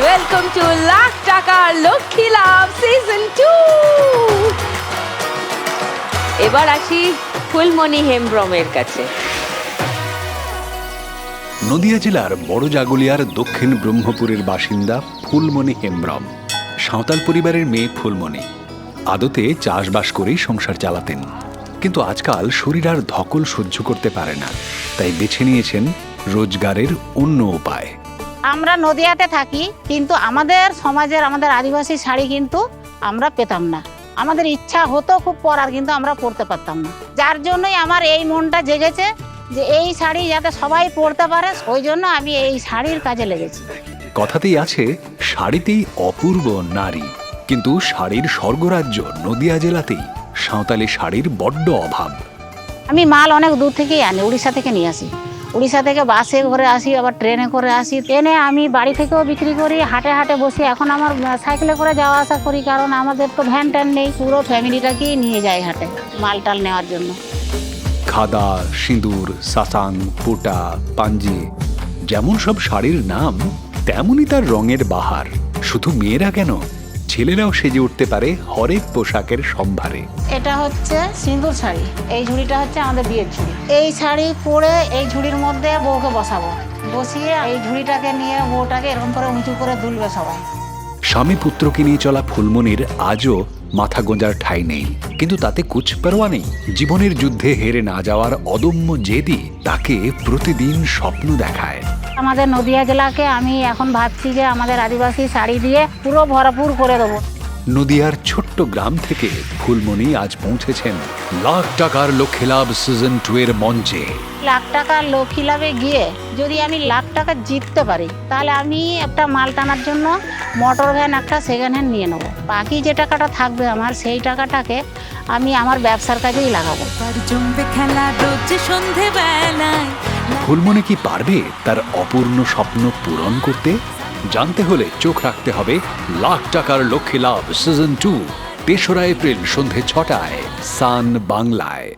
Welcome to lakh টাকার লক্ষ্মী লাভ season two এবার আসি ফুলমণি হেমব্রমের কাছে। নদিয়া জেলার বড় জাগুলিয়ার দক্ষিণ ব্রহ্মপুরের বাসিন্দা ফুলমণি হেমব্রম। সাঁওতাল পরিবারের মেয়ে ফুলমণি। আদতে চাষবাস করেই সংসার চালাতেন। কিন্তু আজকাল শরীর আর ধকল সহ্য করতে পারে না। তাই বেছে নিয়েছেন রোজগারের অন্য উপায়। আমরা নদিয়াতে থাকি কিন্তু আমাদের সমাজের আমাদের আদিবাসী শাড়ি কিন্তু আমরা পেতাম না। আমাদের ইচ্ছা হতো খুব পরার কিন্তু আমরা পরতে পারতাম না। যার জন্যই আমার এই মনটা জেগেছে যে এই শাড়ি যাতে সবাই পরতে পারে ওই জন্য আমি এই শাড়ির কাজে লেগেছি। কথাতেই আছে শাড়িতেই অপূর্ব নারী কিন্তু শাড়ির স্বর্গরাজ্য নদিয়া জেলাতেই সাঁওতালি শাড়ির বড্ড অভাব। আমি মাল অনেক দূর থেকেই আনি উড়িষ্যা থেকে নিয়ে আসি। উড়িষ্যা থেকে বাসে করে আসি, আবার ট্রেনে করে আসি। ট্রেনে আমি বাড়ি থেকেও বিক্রি করি, হাটে হাটে বসি। এখন আমার সাইকেলে করে যাওয়া আসা করি, কারণ আমাদের তো ভ্যান ট্যান নেই। পুরো ফ্যামিলিটাকেই নিয়ে যায় হাটে, মাল টাল নেওয়ার জন্য। খাদা, সিঁদুর, সাসাং পোটা পাঞ্জি, যেমন সব শাড়ির নাম, তেমনই তার রঙের বাহার। শুধু মেয়েরা কেন? ছেলেরাও সেজে উঠতে পারে হরেক পোশাকের সম্ভারে। এটা হচ্ছে সিঁদুর শাড়ি। এই ঝুড়িটা হচ্ছে আমাদের বিয়ের ঝুড়ি। এই শাড়ি পরে এই ঝুড়ির মধ্যে বউকে বসাবো। বসিয়ে এই ঝুড়িটাকে নিয়ে বউটাকে এরকম করে উঁচু করে দুলবে সবাই। স্বামী পুত্রকে নিয়ে চলা ফুলমনির আজও মাথা গোঁজার ঠাঁই নেই। কিন্তু তাতে কুচপারোয়া নেই। জীবনের যুদ্ধে হেরে না যাওয়ার অদম্য জেদি তাকে প্রতিদিন স্বপ্ন দেখায়। আমাদের নদিয়া জেলাকে আমি এখন ভাবছি যে আমাদের আদিবাসী শাড়ি দিয়ে পুরো ভরপুর করে দেবো। নদিয়ার ছোট্ট গ্রাম থেকে ফুলমণি আজ পৌঁছেছেন লাখ টাকার লক্ষ্যে লাভ সিজন টু এর মঞ্চে। লাখ টাকা লক্ষ্মী লাভে গিয়ে যদি আমি লাখ টাকা জিততে পারি তাহলে আমি একটা মাল টানার জন্য মোটর ভ্যান একটা সেকেন্ড হ্যান্ড নিয়ে নেব। বাকি যে টাকাটা থাকবে আমার সেই টাকাটাকে আমি আমার ব্যবসার কাজেই লাগাবো। খেলা রোজ ফুলমণি কি পারবে তার অপূর্ণ স্বপ্ন পূরণ করতে? জানতে হলে চোখ রাখতে হবে লাখ টাকার লক্ষ্যে লাভ সিজন টু, তেসরা এপ্রিল সন্ধে ছটায়, সান বাংলায়।